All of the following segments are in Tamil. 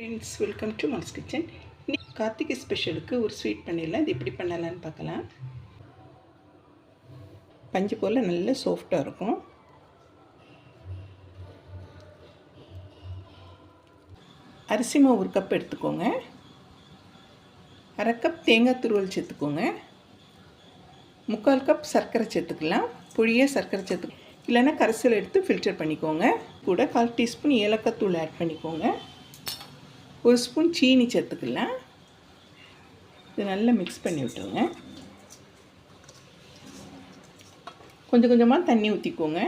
Friends welcome to mass kitchen Karthigai ஸ்பெஷலுக்கு ஒரு ஸ்வீட் பண்ணிடலாம் இது எப்படி பண்ணலான்னு பார்க்கலாம். பஞ்சு போல் நல்ல சாஃப்டாக இருக்கும். அரிசி மாவு ஒரு கப் எடுத்துக்கோங்க. அரை கப் தேங்காய் துருவல் சேர்த்துக்கோங்க. முக்கால் கப் சர்க்கரை சேர்த்துக்கலாம். புளிய சர்க்கரை சேர்த்து இல்லைன்னா கரைசல் எடுத்து ஃபில்டர் பண்ணிக்கோங்க. கூட கால் டீஸ்பூன் ஏலக்காய் தூள் ஆட் பண்ணிக்கோங்க. ஒரு ஸ்பூன் சீனி சேர்த்துக்கலாம் இது நல்லா மிக்ஸ் பண்ணி விட்டுருங்க. கொஞ்சம் கொஞ்சமாக தண்ணி ஊற்றிக்கோங்க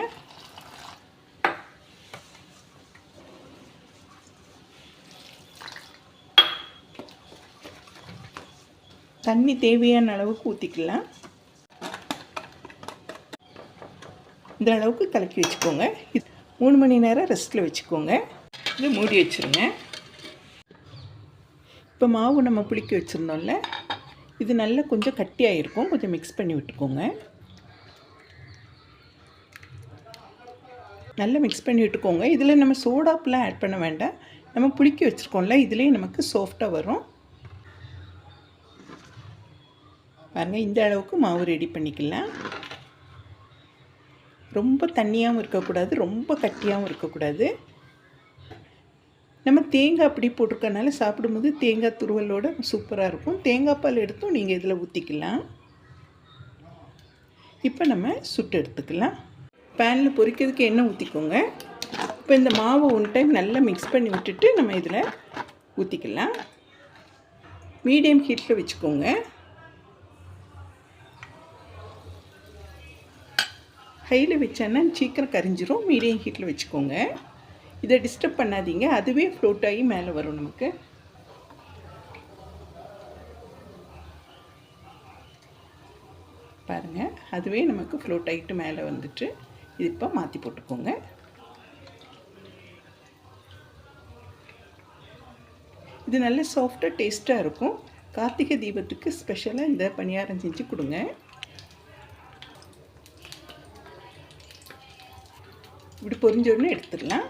தண்ணி தேவையான அளவுக்கு ஊற்றிக்கலாம் இந்த அளவுக்கு கலக்கி வச்சுக்கோங்க. இது மூணு மணி நேரம் ரெஸ்ட்டில் வச்சுக்கோங்க. இது மூடி வச்சுருங்க. இப்போ மாவு நம்ம புளிக்க வச்சுருந்தோம்ல இது நல்லா கொஞ்சம் கட்டியாக இருக்கும் கொஞ்சம் மிக்ஸ் பண்ணி விட்டுக்கோங்க. நல்லா மிக்ஸ் பண்ணி விட்டுக்கோங்க. இதில் நம்ம சோடாப்புலாம் ஆட் பண்ண வேண்டாம். நம்ம புளிக்க வச்சுருக்கோம்ல இதுலேயும் நமக்கு சாஃப்டாக வரும். பாருங்கள் இந்த அளவுக்கு மாவு ரெடி பண்ணிக்கலாம். ரொம்ப தண்ணியாகவும் இருக்கக்கூடாது ரொம்ப கட்டியாகவும் இருக்கக்கூடாது. நம்ம தேங்காய் அப்படி போட்டிருக்கனால சாப்பிடும்போது தேங்காய் துருவலோட சூப்பராக இருக்கும். தேங்காய் பால் எடுத்தும் நீங்கள் இதில் ஊற்றிக்கலாம் இப்போ நம்ம சுட்டு எடுத்துக்கலாம். பேனில் பொரிக்கிறதுக்கு எண்ணெய் ஊற்றிக்கோங்க இப்போ இந்த மாவை ஒன் டைம் நல்லா மிக்ஸ் பண்ணி விட்டுட்டு நம்ம இதில் ஊற்றிக்கலாம் மீடியம் ஹீட்டில் வச்சுக்கோங்க. கையில் வச்சேன்னா சீக்கிரம் கரிஞ்சிரும். மீடியம் ஹீட்டில் வச்சுக்கோங்க. இதை டிஸ்டர்ப் பண்ணாதீங்க. அதுவே ஃப்ளோட் ஆகி மேலே வரும் நமக்கு. பாருங்கள் அதுவே நமக்கு ஃப்ளோட் ஆகிட்டு மேலே வந்துட்டு இது இப்போ மாற்றி போட்டுக்கோங்க. இது நல்ல சாஃப்டாக டேஸ்ட்டாக இருக்கும். கார்த்திகை தீபத்துக்கு ஸ்பெஷலாக இந்த பணியாரம் செஞ்சு கொடுங்க. இப்படி பொரிஞ்ச உடனே எடுத்துடலாம்.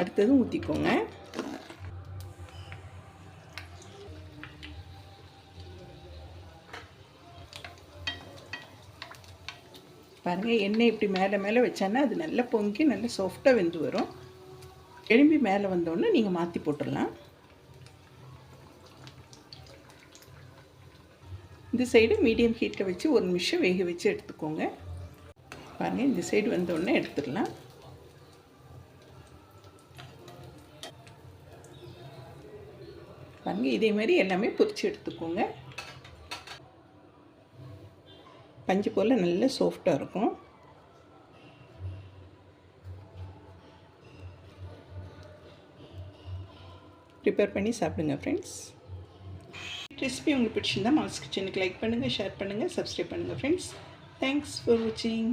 அடுத்ததும் ஊற்றிக்கோங்க பாருங்கள் எண்ணெய் இப்படி மேலே மேலே வச்சோன்னா அது நல்லா பொங்கி நல்லா சாஃப்டாக வெந்து வரும். எழும்பி மேலே வந்தோடனே நீங்கள் மாற்றி போட்டுடலாம். இந்த சைடு மீடியம் ஹீட்டில் வச்சு ஒரு நிமிஷம் வேக வச்சு எடுத்துக்கோங்க. பாருங்கள் இந்த சைடு வந்தோடனே எடுத்துடலாம். பாருங்கள் இதே மாதிரி எல்லாமே பொரித்து எடுத்துக்கோங்க. பஞ்சு போல் நல்ல சாஃப்டாக இருக்கும். ப்ரிப்பேர் பண்ணி சாப்பிடுங்க ஃப்ரெண்ட்ஸ் ரெசிபி உங்களுக்கு பிடிச்சிருந்தா மாஸ் கிச்சனுக்கு லைக் பண்ணுங்கள் ஷேர் பண்ணுங்கள் சப்ஸ்கிரைப் பண்ணுங்கள் ஃப்ரெண்ட்ஸ் தேங்க்ஸ் ஃபார் வாட்சிங்